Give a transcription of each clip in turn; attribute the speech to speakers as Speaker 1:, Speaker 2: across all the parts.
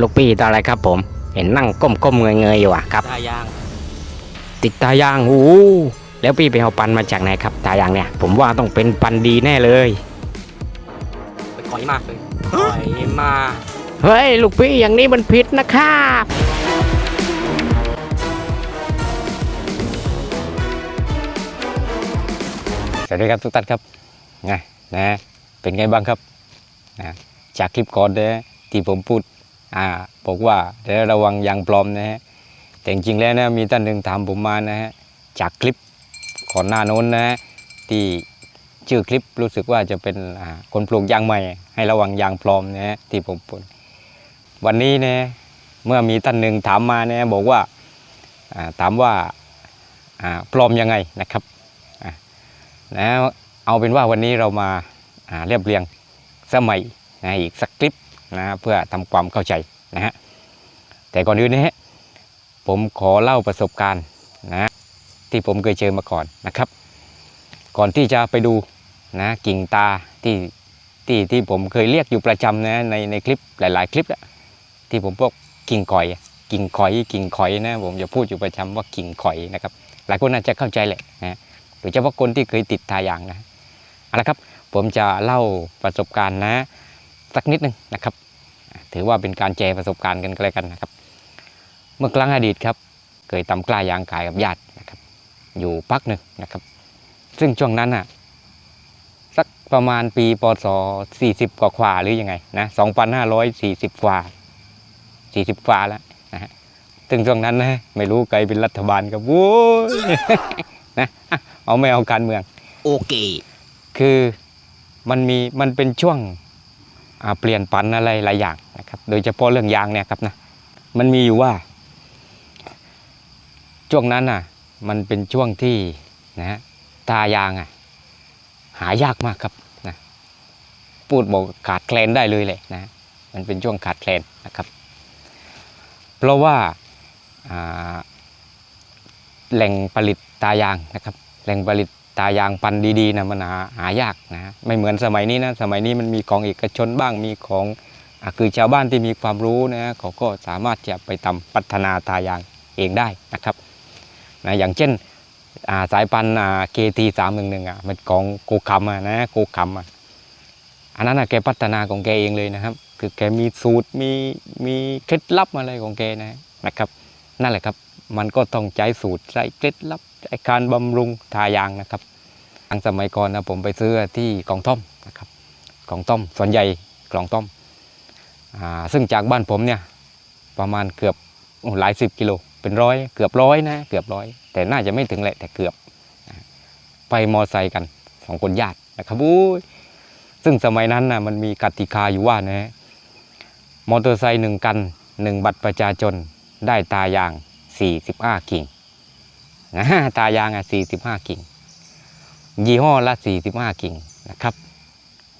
Speaker 1: ลูกพี่ตอนอะไรครับผม เห็นนั่งก้มๆเงยๆอยู่อะครับ
Speaker 2: ตายาง
Speaker 1: ติดตายางโอ้โหแล้วพี่ไปเอาปันมาจากไหนครับ ตายางเนี่ย ผมว่าต้องเป็นปันดีแน่เลย
Speaker 2: ไปขอยมากเลยขอยมา
Speaker 1: เฮ้ย ลูกพี่อย่างนี้มันผิดนะครับสวัสดีครับทุกท่านครับไงนะเป็นไงบ้างครับนะจากคลิปก่อนนะที่ผมพูด อ่าบอกว่าเดี๋ยวระวังยางปลอมนะฮะแต่จริงๆแล้วนะมีท่านหนึ่งถามผมมานะฮะจากคลิปก่อนหน้าโน้นนะฮะที่ชื่อคลิปรู้สึกว่าจะเป็นคนปลูกยางใหม่ ให้ระวังยางปลอมนะฮะที่ผมพูดวันนี้นะเมื่อมีท่านหนึ่งถามมานะบอกว่าถามว่าปลอมยังไงนะครับนะเอาเป็นว่าวันนี้เรามาอ่าเรียบเรียงสมัยนะอีกสักคลิป นะเพื่อทำความเข้าใจนะฮะแต่ก่อนอื่นนะฮะผมขอเล่าประสบการณ์นะที่ผมเคยเจอมาก่อนนะครับ ก่อนที่จะไปดูนะกิ่งตาที่ที่ที่ผมเคยเรียกอยู่ประจำนะในในคลิปหลาย ๆ คลิปอะที่ผมพวกกิ่งก่อย กิ่งข่อย กิ่งข่อยนะผมจะพูดอยู่ประจำว่ากิ่งข่อยนะครับ หลายคนอาจจะเข้าใจแหละนะโดยเฉพาะคนที่เคยติดทายางนะเอาละครับ ผมจะเล่าประสบการณ์นะสักนิดหนึงนะครับ ถือว่าเป็นการแชร์ประสบการณ์กันก็แล้วกันนะครับ เมื่อครั้งอดีตครับเคยตำกล้ายางขายกับญาตินะครับ อยู่พักหนึ่งนะครับ ซึ่งช่วงนั้นอะสักประมาณปีปศ40 กว่าขวาหรือยังไงนะ2,540กว่า40กว่าแล้วนะฮะซึ่งช่วงนั้นนะไม่รู้ใครเป็นรัฐบาลครับโว้ยนะอะเอาไม่เอาการเมือง
Speaker 2: โอเค
Speaker 1: คือมันมีมันเป็นช่วงอ่า เปลี่ยนปันอะไรหลายอย่างนะครับ โดยเฉพาะเรื่องยางเนี่ยครับนะ มันมีอยู่ว่า ช่วงนั้นน่ะ มันเป็นช่วงที่นะฮะตายางอะหายากมากครับนะพูดบอกขาดแคลนได้เลยเลยนะ มันเป็นช่วงขาดแคลนนะครับ เพราะว่าอ่าแหล่งผลิตตายางนะครับ แหล่งผลิต ตายางพันดีๆนะมันหาหายากนะ ไม่เหมือนสมัยนี้นะ สมัยนี้มันมีของเอกชนบ้าง มีของอคือชาวบ้านที่มีความรู้นะเขาก็สามารถจะไปทำพัฒนาตายางเองได้นะครับนะอย่างเช่นาสายพันธุ์เคทีสามหนึ่งหนึ่งอะมันของโกคัมอะนะโกคัมอะอันนั้นอะแกพัฒนาของแกเองเลยนะครับ คือแกมีสูตรมีมีเคล็ดลับอะไรของแกนะนะครับ นั่นแหละครับ มันก็ต้องใช้สูตรใช้เคล็ดลับ การบำรุงทายางนะครับทางสมัยก่อนนะผมไปซื้อที่กล่องต้อมนะครับกล่องต้อมส่วนใหญ่กล่องต้อมซึ่งจากบ้านผมเนี่ยประมาณเกือบหลายสิบกิโลเป็นร้อยเกือบร้อยนะเกือบร้อยแต่น่าจะไม่ถึงแหละแต่เกือบ ไปมอไซค์กันสองคนญาตินะครับอุ้ยซึ่งสมัยนั้นนะมันมีกติกาอยู่ว่านะมอเตอร์ไซค์หนึ่งกันหนึ่งบัตรประชาชนได้ตายาง 45กิ่ง ตายางอะ45กิ่ง ยี่ห้อละ45กิ่งนะครับ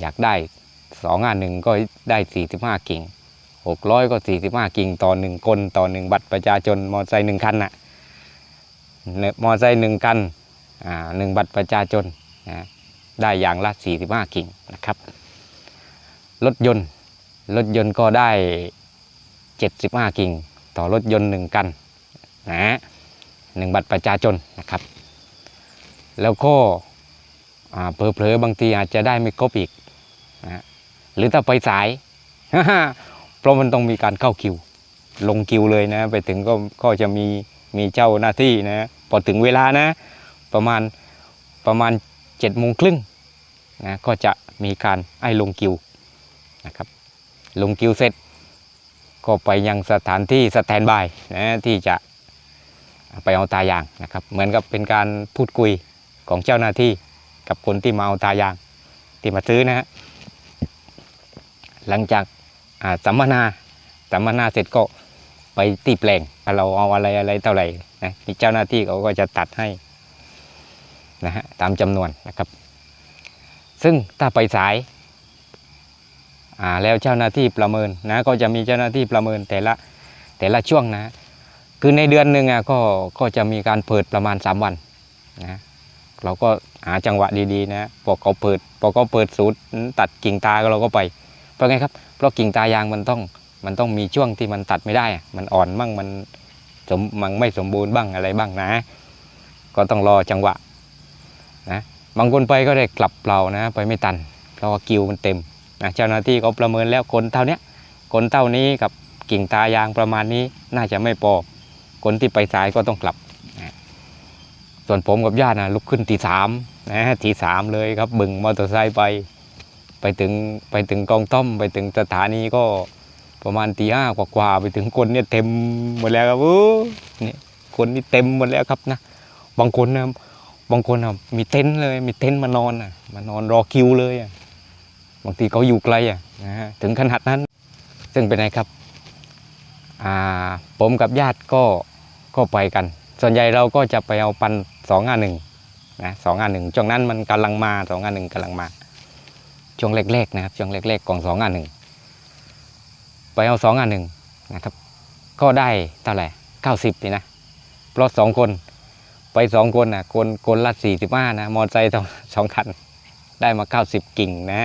Speaker 1: อยากได้2อะหนึ่งก็ได้45กิ่ง600ก็45กิ่งต่อหนึ่งคนต่อหนึ่งบัตรประชาชนมอไซค์หนึ่งคันน่ะเนี่ยมอไซค์หนึ่งคันอ่าหนึ่งบัตรประชาชนนะได้อย่างละ45กิ่งนะครับ รถยนต์รถยนต์ก็ได้75กิ่ง ต่อรถยนต์หนึ่งกันนะ หนึ่งบัตรประชาชนนะครับ แล้วก็เผลอๆบางทีอาจจะได้ไม่ครบอีกนะหรือถ้าไปสาย เพราะมันต้องมีการเข้าคิว ลงคิวเลยนะ ไปถึงก็ก็จะมีมีเจ้าหน้าที่นะพอถึงเวลานะ ประมาณประมาณเจ็ดโมงครึ่งนะก็จะมีการให้ลงคิวนะครับ ลงคิวเสร็จ ก็ไปยังสถานที่สแตนบายนะที่จะ ไปเอาตายางนะครับ เหมือนกับเป็นการพูดคุยของเจ้าหน้าที่กับคนที่มาเอาตายางที่มาซื้อนะฮะหลังจากสัมมนาสัมมนาเสร็จก็ไปตีแปลงเราเอาอะไรอะไรเท่าไหร่นะเจ้าหน้าที่เขาก็จะตัดให้นะฮะตามจำนวนนะครับ ซึ่งถ้าไปสายอ่าแล้วเจ้าหน้าที่ประเมินนะก็จะมีเจ้าหน้าที่ประเมินแต่ละแต่ละช่วงนะ คือในเดือนหนึ่งอะก็ก็จะมีการเปิดประมาณ 3 วันนะเราก็หาจังหวะดีๆนะพอเขาเปิดพอเขาเปิดสูตรตัดกิ่งตาเราก็ไปเพราะไงครับเพราะกิ่งตายางมันต้องมันต้องมีช่วงที่มันตัดไม่ได้ มันอ่อนบ้างมันสมมันไม่สมบูรณ์บ้างอะไรบ้างนะ ก็ต้องรอจังหวะนะบางคนไปก็ได้กลับเปล่านะ ไปไม่ตัน เพราะว่ากิวมันเต็มนะเจ้าหน้าที่เขาประเมินแล้วคนเท่านี้คนเท่านี้กับกิ่งตายางประมาณนี้น่าจะไม่พอ คนที่ไปสายก็ต้องกลับ ส่วนผมกับญาตินะลุกขึ้นตีสามนะตีสามเลยครับบึงมอเตอร์ไซค์ไป ไปถึงไปถึงกองต้อม ไปถึงสถานีก็ประมาณตีห้ากว่าๆไปถึงคนเนี่ยเต็มหมดแล้วครับโอ้เนี่ยคนนี่เต็มหมดแล้วครับนะบางคนนะบางคนนะมีเต็นท์เลยมีเต็นท์มานอนอะมานอนรอคิวเลยอะบางทีเขาอยู่ไกลอะนะฮะถึงขนาดนั้น ซึ่งเป็นไงครับ อ่าผมกับญาติก็ ก็ไปกัน ส่วนใหญ่เราก็จะไปเอาปันสองงานหนึ่งนะสองงานหนึ่งช่วงนั้นมันกำลังมาสองงานหนึ่งกำลังมาช่วงแรกๆนะครับช่วงแรกๆของสองงานหนึ่งไปเอาสองงานหนึ่งนะครับ ก็ได้เท่าไหร่เก้าสิบนี่นะเพราะสองคนไปสองคนนะคนคนละสี่สิบห้านะมอเตอร์ไซค์สองคันได้มาเก้าสิบกิ่งนะ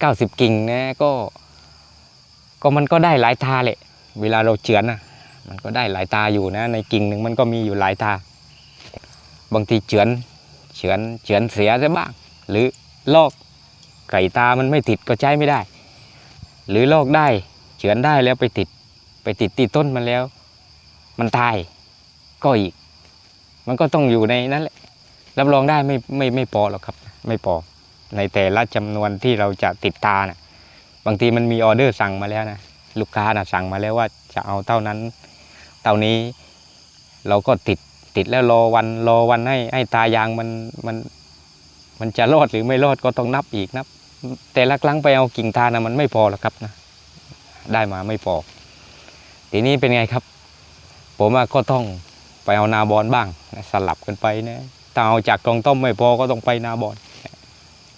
Speaker 1: เก้าสิบกิ่งนะก็ ก็มันก็ได้หลายตาแหละเวลาเราเฉือนนะ มันก็ได้หลายตาอยู่นะ ในกิ่งหนึ่งมันก็มีอยู่หลายตา บางทีเฉือนเฉือนเฉือนเสียซะบ้าง หรือลอกไก่ตามันไม่ติดก็ใช้ไม่ได้ หรือลอกได้เฉือนได้แล้วไปติดไปติดที่ต้นมันแล้ว มันตายก็อีก มันก็ต้องอยู่ในนั้นแหละรับรองได้ไม่ไม่ไม่พอหรอกครับ ไม่พอในแต่ละจำนวนที่เราจะติดตานะบางทีมันมีออเดอร์สั่งมาแล้วนะลูกค้านะสั่งมาแล้วว่าจะเอาเท่านั้น เท่านี้ เราก็ติดติดแล้วรอวันรอวันให้ให้ตายางมันมันมันจะรอดหรือไม่รอดก็ต้องนับอีกนับ แต่ละครั้งไปเอากิ่งทานะมันไม่พอหรอกครับนะได้มาไม่พอทีนี้เป็นไงครับ ผมก็ต้องไปเอานาบอลบ้างสลับกันไปนะถ้าเอาจากกองต้มไม่พอก็ต้องไปนาบอล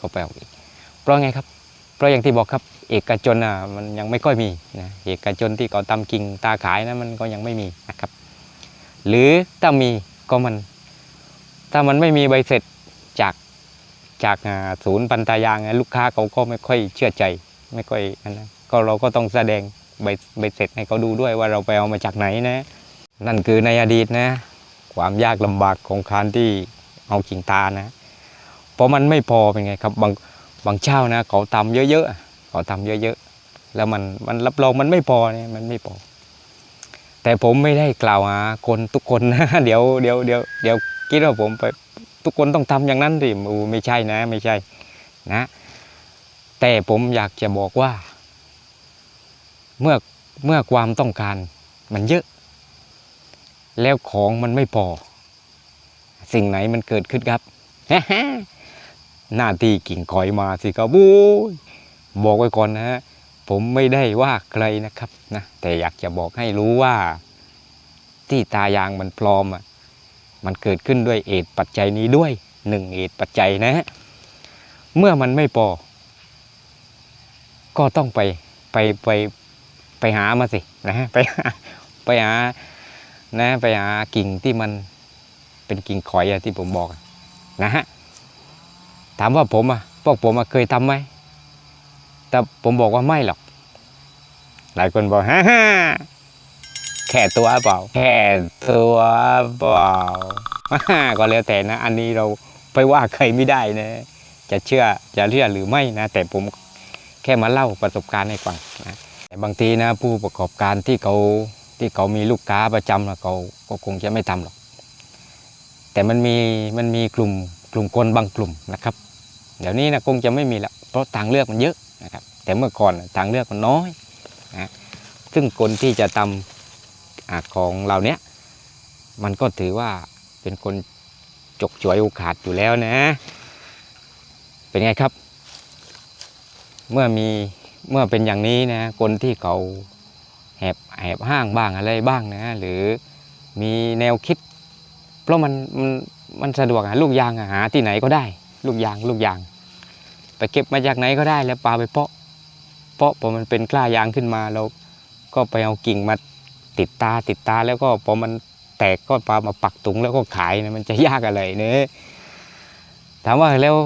Speaker 1: ก็ไปเอาอีกเพราะไงครับ เพราะอย่างที่บอกครับ เอกชนอะมันยังไม่ค่อยมีนะเอกชนที่เขาทำกิ่งตาขายนะมันก็ยังไม่มีนะครับ หรือถ้ามีก็มัน ถ้ามันไม่มีใบเสร็จจากจากศูนย์ปันตายางลูกค้าเขาก็ไม่ค่อยเชื่อใจ ไม่ค่อยอันนะก็เราก็ต้องแสดงใบใบเสร็จให้เขาดูด้วยว่าเราไปเอามาจากไหนนะ นั่นคือในอดีตนะ ความยากลำบากของการที่เอากิ่งตานะ เพราะมันไม่พอเป็นไงครับบางบางเช่านะเขาทำเยอะๆ เขาทำเยอะๆ แล้วมันมันรับรองมันไม่พอเนี่ยมันไม่พอ แต่ผมไม่ได้กล่าวหาคนทุกคนนะเดี๋ยวเดี๋ยวเดี๋ยวเดี๋ยวคิดว่าผมไปทุกคนต้องทำอย่างนั้นดิอูไม่ใช่นะ ไม่ใช่นะ แต่ผมอยากจะบอกว่า เมื่อเมื่อความต้องการมันเยอะ แล้วของมันไม่พอ สิ่งไหนมันเกิดขึ้นครับหน้าที่กิ่งคอยมาสิครับโอ้ บอกไว้ก่อนนะฮะผมไม่ได้ว่าใครนะครับนะแต่อยากจะบอกให้รู้ว่าที่ตายางมันปลอมอะมันเกิดขึ้นด้วยเอตปัจจัยนี้ด้วยหนึ่งเอตปัจจัยนะฮะเมื่อมันไม่พอก็ต้องไปไปไปไปหามาสินะฮะไปหาไปหานะไปหากิ่งที่มันเป็นกิ่งข่อยอะที่ผมบอกนะฮะถามว่าผมอะพวกผมอะเคยทำไหม แต่ผมบอกว่าไม่หรอก หลายคนบอกฮ่าฮ่าแค่ตัวเปล่า แค่ตัวเปล่าก็แล้วแต่นะ อันนี้เราไปว่าใครไม่ได้นะ จะเชื่อจะเชื่อหรือไม่นะ แต่ผมแค่มาเล่าประสบการณ์ให้ฟังนะแต่บางทีนะ ผู้ประกอบการที่เขาที่เขามีลูกค้าประจำนะเขาก็คงจะไม่ทำหรอก แต่มันมีมันมีกลุ่มกลุ่มคนบางกลุ่มนะครับ เดี๋ยวนี้นะคงจะไม่มีละเพราะทางเลือกมันเยอะ นะครับแต่เมื่อก่อนทางเลือกมันน้อยนะซึ่งคนที่จะทำอของเราเนี้ยมันก็ถือว่าเป็นคนจกจวยโอกาสอยู่แล้วนะ เป็นไงครับ เมื่อมีเมื่อเป็นอย่างนี้นะคนที่เขาแอบแอบห้างบ้างอะไรบ้างนะ หรือมีแนวคิด เพราะมันมันมันสะดวกอะลูกยางอะหาที่ไหนก็ได้ ลูกยางลูกยาง ไปเก็บมาจากไหนก็ได้แล้วปลาไปเพาะ เพาะพอมันเป็นกล้ายางขึ้นมาเราก็ไปเอากิ่งมาติดตาติดตาแล้วก็พอมันแตกก็ปลามาปักตุงแล้วก็ขายนะมันจะยากอะไรเนี่ยถามว่าแล้ว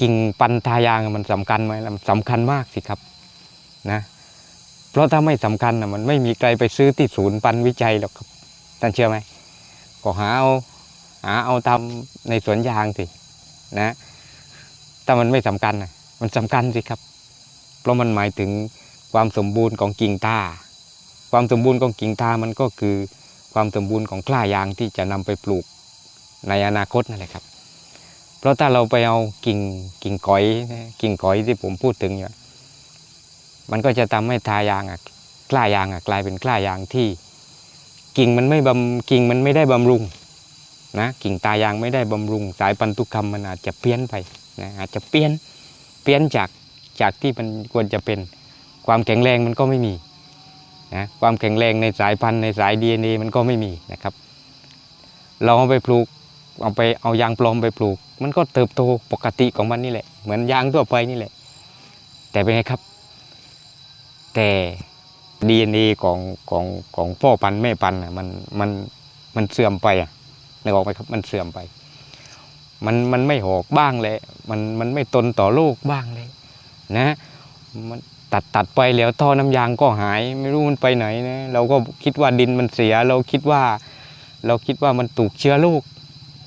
Speaker 1: กิ่งปันทายางมันสำคัญไหมมันสำคัญมากสิครับนะเพราะถ้าไม่สำคัญนะมันไม่มีใครไปซื้อที่ศูนย์ปันวิจัยหรอกครับท่านเชื่อไหมก็หาเอาหาเอาทำในสวนยางสินะ ถ้ามันไม่สำคัญนะมันสำคัญสิครับ เพราะมันหมายถึงความสมบูรณ์ของกิ่งตาความสมบูรณ์ของกิ่งตามันก็คือความสมบูรณ์ของกล้ายางที่จะนำไปปลูกในอนาคตนั่นแหละครับ เพราะถ้าเราไปเอากิ่งกิ่งก้อยกิ่งก้อยที่ผมพูดถึงอยู่ยมันก็จะทำให้ทายางอะกล้ายางอะกลายเป็นกล้ายางที่ กิ่งมันไม่บำกิ่งมันไม่ได้บำรุงนะกิ่งตายางไม่ได้บำรุง สายพันธุกรรมมันอาจจะเพี้ยนไป นะอาจจะเพี้ยนเพี้ยนจากจากที่มันควรจะเป็นความแข็งแรงมันก็ไม่มีนะความแข็งแรงในสายพันธุ์ในสาย DNA มันก็ไม่มีนะครับ เราเอาไปปลูกเอาไปเอายางปลอมไปปลูก มันก็เติบโตปกติของมันนี่แหละ เหมือนยางทั่วไปนี่แหละ แต่เป็นไงครับ แต่ DNA ของของของพ่อพันธุ์แม่พันธุ์มันมันมันเสื่อมไปอะนึกออกไหมครับมันเสื่อมไป มันมันไม่หอกบ้างเลยมันมันไม่ตนต่อโลกบ้างเลยนะมันตัดตัดไปแล้วท่อน้ำยางก็หาย ไม่รู้มันไปไหนนะเราก็คิดว่าดินมันเสีย เราคิดว่า เราคิดว่ามันถูกเชื้อโรค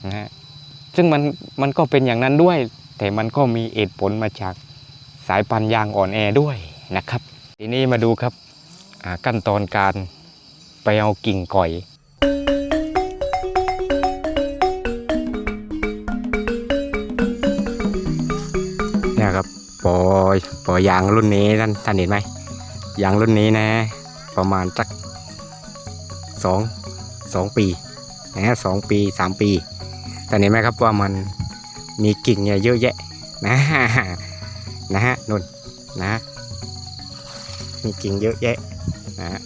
Speaker 1: นะฮะซึ่งมันมันก็เป็นอย่างนั้นด้วย แต่มันก็มีเหตุผลมาจากสายพันยางอ่อนแอด้วยนะครับ ทีนี้มาดูครับขั้นตอนการไปเอากิ่งก่อย เนี่ยครับปอปอยางรุ่นนี้ท่านท่านเห็นไหมยางรุ่นนี้นะ ประมาณสักสองสองปีนะสองปีสามปีแต่เห็นไหมครับว่ามันมีกิ่งเนี่ยเยอะแยะนะนะฮะนุ่นนะมีกิ่งเยอะแยะนะฮะ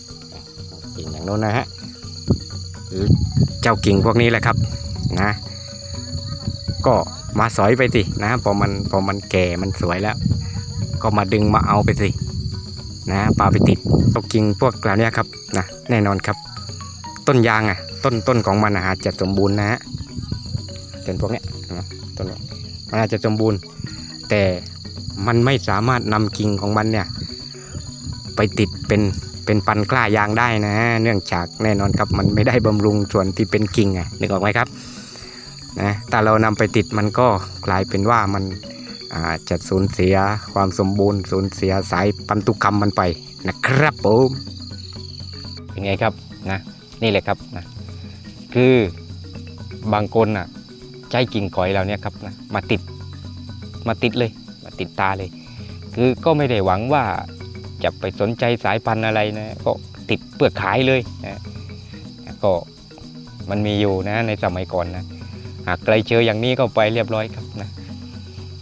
Speaker 1: กิ่งอย่างโน้นนะฮะหรือเจ้ากิ่งพวกนี้แหละครับนะ ก็ มาสอยไปสินะพอมันพอมันแก่มันสวยแล้ว ก็มาดึงมาเอาไปสินะปลาไปติดเอากิ่งพวกเหล่านี้ครับนะแน่นอนครับ ต้นยางอะ ต้นต้นของมันอะอาจจะสมบูรณ์นะฮะเป็นพวกเนี้ยนะต้นเนี้ยมันอาจจะสมบูรณ์ แต่มันไม่สามารถนำกิ่งของมันเนี่ย ไปติดเป็นเป็นปันกล้ายางได้นะ เนื่องจากแน่นอนครับมันไม่ได้บำรุงส่วนที่เป็นกิ่งอะนึกออกไหมครับ นะแต่เรานำไปติดมันก็กลายเป็นว่ามันอาจจะสูญเสียความสมบูรณ์สูญเสียสายพันธุกรรมมันไปนะครับผมเป็นไงครับนะนี่แหละครับนะคือบางคนอะใช้กิ่งก่อยเราเนี่ยครับนะมาติดมาติดเลยมาติดตาเลย คือก็ไม่ได้หวังว่าจะไปสนใจสายพันธุ์อะไรนะก็ติดเปลือกขายเลยนะก็มันมีอยู่นะในสมัยก่อนนะ หากใครเจออย่างนี้ก็ไปเรียบร้อยครับนะ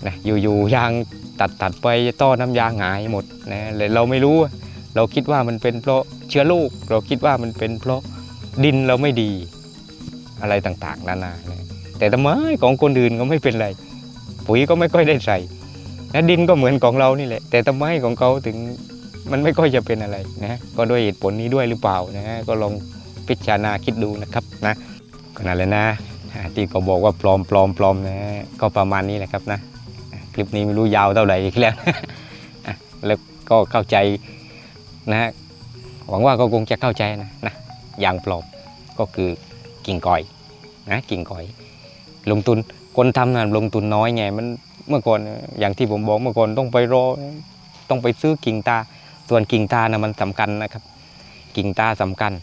Speaker 1: นะอยู่ๆยางตัดตัดไปต้อน้ำยางหายหมดนะเลยเราไม่รู้ เราคิดว่ามันเป็นเพราะเชื้อโรคเราคิดว่ามันเป็นเพราะดินเราไม่ดีอะไรต่างๆ นานานะแต่ทำไมของคนอื่นก็ไม่เป็นไร ปุ๋ยก็ไม่ค่อยได้ใส่นะดินก็เหมือนของเรานี่แหละ แต่ทำไมของเขาถึงมันไม่ค่อยจะเป็นอะไรนะก็ด้วยเหตุผลนี้ด้วยหรือเปล่านะก็ลองพิจารณาคิดดูนะครับนะก็นั่นแหละนะ ที่เขาบอกว่าปลอมปลอมปลอมนะก็ประมาณนี้แหละครับนะ คลิปนี้ไม่รู้ยาวเท่าไหร่อีกแล้วแล้วก็เข้าใจนะหวังว่าก็คงจะเข้าใจนะนะอย่างปลอมก็คือกิ่งก่อยนะกิ่งก่อย ลงทุนคนทำนะลงทุนน้อยไงมันเมื่อก่อนอย่างที่ผมบอกเมื่อก่อนต้องไปรอต้องไปซื้อกิ่งตา ส่วนกิ่งตานะมันสำคัญนะครับ กิ่งตาสำคัญ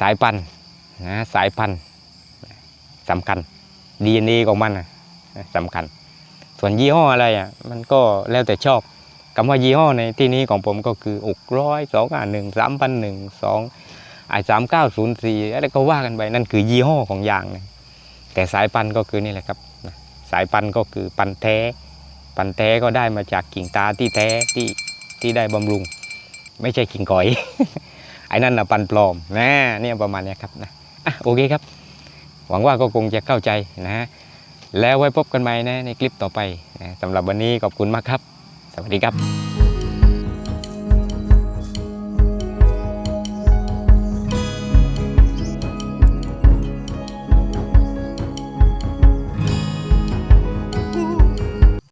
Speaker 1: สายพันธุ์นะสายพันธุ์ สำคัญ DNA ของมันนะสำคัญ ส่วนยี่ห้ออะไรอะมันก็แล้วแต่ชอบคำว่ายี่ห้อในที่นี้ของผมก็คืออกร้อยสองอ่าหนึ่งสามพันหนึ่งสองไอสามเก้าศูนย์สี่อะไรก็ว่ากันไปนั่นคือยี่ห้อของยางนะแต่สายพันธุ์ก็คือนี่แหละครับสายพันธุ์ก็คือพันธุ์แท้ พันธุ์แท้ก็ได้มาจากกิ่งตาที่แท้ที่ที่ได้บำรุง ไม่ใช่กิ่งก่อยไอ้นั่นนะพันธุ์ปลอมนะเนี่ยประมาณนี้ครับนะอะโอเคครับ หวังว่าก็คงจะเข้าใจนะแล้วไว้พบกันใหม่นะในคลิปต่อไปนะสำหรับวันนี้ขอบคุณมากครับ สวัสดีครับ